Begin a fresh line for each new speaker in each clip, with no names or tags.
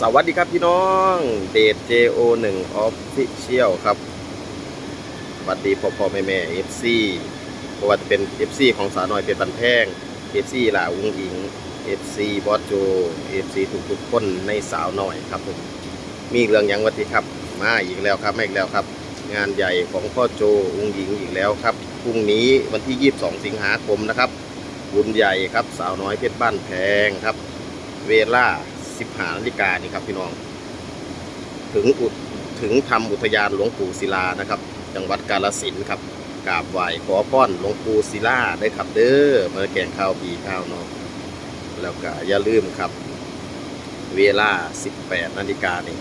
สวัสดีครับพี่น้องเดท JO1 Official ครับสวัสดีพ่อพ่อแม่แม่ FC เพราะว่าจะเป็น FC ของสาวน้อยเป็นบันแพง FC หลาวุ้งอิง FC บอสโจ FC ทุกๆคนในสาวน้อยครับผมมีเรื่องยังวัติครับ มาอีกแล้วครับมาอีกแล้วครับ งานใหญ่ของพ่อโจอุ้งหญิงอีกแล้วครับพรุ่งนี้วันที่ 22 สิงหาคมนะครับบุญใหญ่ครับ สาวน้อยเพชรบ้านแพงครับ เวลา 15นาฬิกานี่ครับพี่น้อง ถึงอุดถึงทำอุทยานหลวงปู่ศิลานะครับ จังหวัดกาฬสินครับกราบไหว้ขอพรหลวงปู่ศิลาได้ครับเด้อมาแกงข้าวปีข้าวนาะแล้วก็อย่าลืมครับ เวลา 18นาฬิกานี่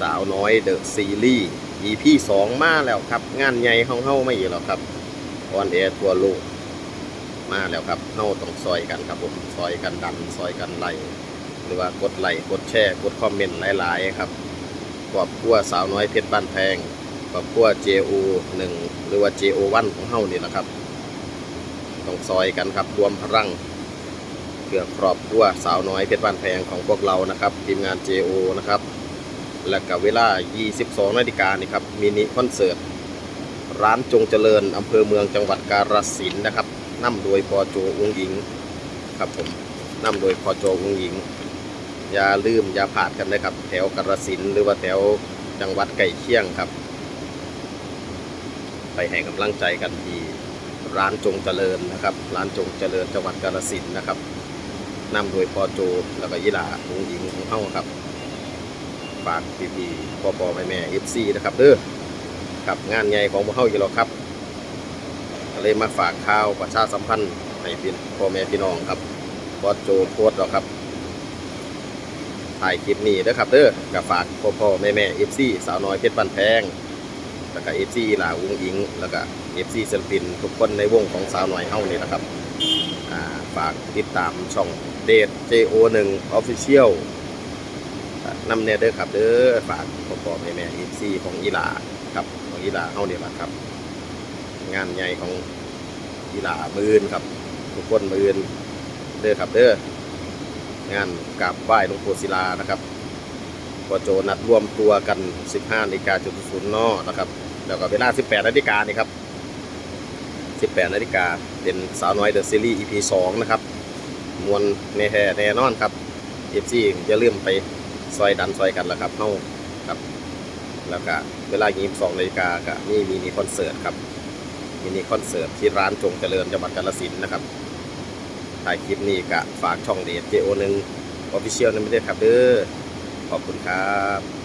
สาวน้อยเดอะซีรีส์ EP 2 มาแล้วครับ งานใหญ่ห้องเฮ้าไม่อยู่แล้วครับออนแอร์ทั่วโลกมาแล้วครับเฮ้าต้องซอยกันครับผมซอยกันดันซอยกันไล่ หรือว่ากดไลค์กดแชร์กดคอมเมนต์หลายๆครับครอบครัวสาวน้อยเพชรบ้านแพงครอบครัว JO 1หรือว่า JO 1ของเฮานี่แหละครับต้องซอยกันครับรวมพลังเพื่อครอบครัวสาวน้อยเพชรบ้านแพงของพวกเรานะครับทีมงาน JO นะครับและกับเวลา 22 นาฬิกานี่ครับมินิคอนเสิร์ตร้านจงเจริญอำเภอเมืองจังหวัดกาฬสินธุ์นะครับนำโดยพอโจอุงหญิงครับผมนำโดยพอโจอุงหญิง อย่าลืมอย่าผ่านกันนะครับ แถวกระสินธุ์หรือว่าแถวจังหวัดไก่เคียงครับ ไปให้กำลังใจกันที่ร้านจงเจริญนะครับ ร้านจงเจริญจังหวัดกาฬสินธุ์นะครับนำโดยพอโจแล้วก็ยิลาหงหญิงของเฮาครับฝากพี่พี่พ่อพ่อแม่แม่เอฟซีนะครับเด้อครับงานใหญ่ของพวกเฮาอยู่แล้วครับเลยมาฝากข่าวประชาสัมพันธ์ให้พี่พ่อแม่พี่น้องครับพอโจโพสต์แล้วครับ ถ่ายคลิปนี้เด้อครับเด้อกับฝากพ่อพ่อแม่แม่เอฟซีสาวน้อยเพชรบ้านแพงแล้วก็เอฟซีลาวุ้งอิง แล้วก็เอฟซีศิลปินทุกคนในวงของสาวน้อยเฮานี่นะครับฝากติดตามช่องเดท JO1 Official นำเนเด้อครับเด้อฝากพ่อพ่อแม่แม่เอฟซีของยีหลาครับของยีหลาเฮานี่แหละครับ งานใหญ่ของยีหลามืนครับทุกคนมืนเด้อครับเด้อ งานกราบไหว้หลวงปู่ศิลานะครับพอโจนัดรวมตัวกัน 15นาฬิกาจุดศูนย์นอนะครับ แล้วก็เวลา 18นาฬิกานี่ครับ 18นาฬิกาเป็นสาวน้อยเดอะซีรีส์ EP 2 นะครับ มวลแน่แท้แน่นอนครับ FC อย่าลืมไปซอยดันซอยกันแล้วครับเฮาครับ แล้วก็เวลา22นาฬิกาก็มีมินิคอนเสิร์ตครับมินิคอนเสิร์ตที่ร้านจงเจริญจังหวัดกาฬสินธุ์นะครับ ถ่ายคลิปนี้ก็ฝากช่องเดท JO1 Official นั่นไม่ได้ครับเด้อขอบคุณครับ